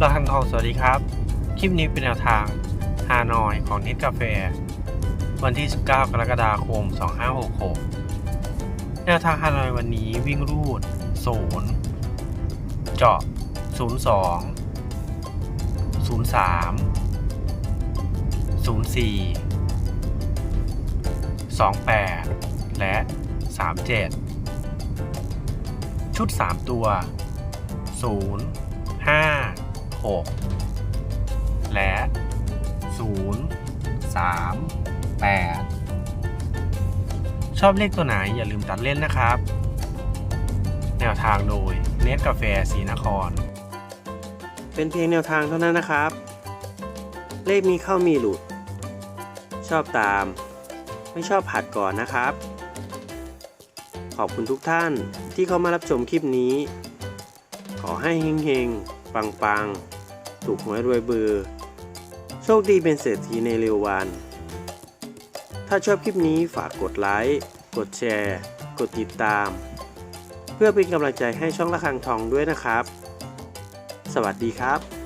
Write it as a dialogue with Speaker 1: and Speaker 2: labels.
Speaker 1: เราทางทองสวัสดีครับ คลิปนี้เป็นแนวทางฮานอยของนิดกาแฟ วันที่ 19 กรกฎาคม 2566 แนวทางฮานอยวันนี้วิ่งรูด 0 เจาะ 02 03 04 28 และ 37 ชุด 3 ตัว 0 6 และ 0 3 8 ชอบเลขตัวไหนอย่าลืมตัดเล่นนะครับ แนวทางโดยเนตกาแฟสีนคร เป็นเพียงแนวทางเท่านั้นนะครับ เลขมีเข้ามีหลุด ชอบตาม ไม่ชอบผัดก่อนนะครับ ขอบคุณทุกท่านที่เข้ามารับชมคลิปนี้ขอให้เฮงๆ ปังๆถูกหวยรวยเบือ โชคดีเป็นเศรษฐีในเร็ววัน ถ้าชอบคลิปนี้ฝากกดไลค์ กดแชร์ กดติดตาม เพื่อเป็นกำลังใจให้ช่องระฆังทองด้วยนะครับ สวัสดีครับ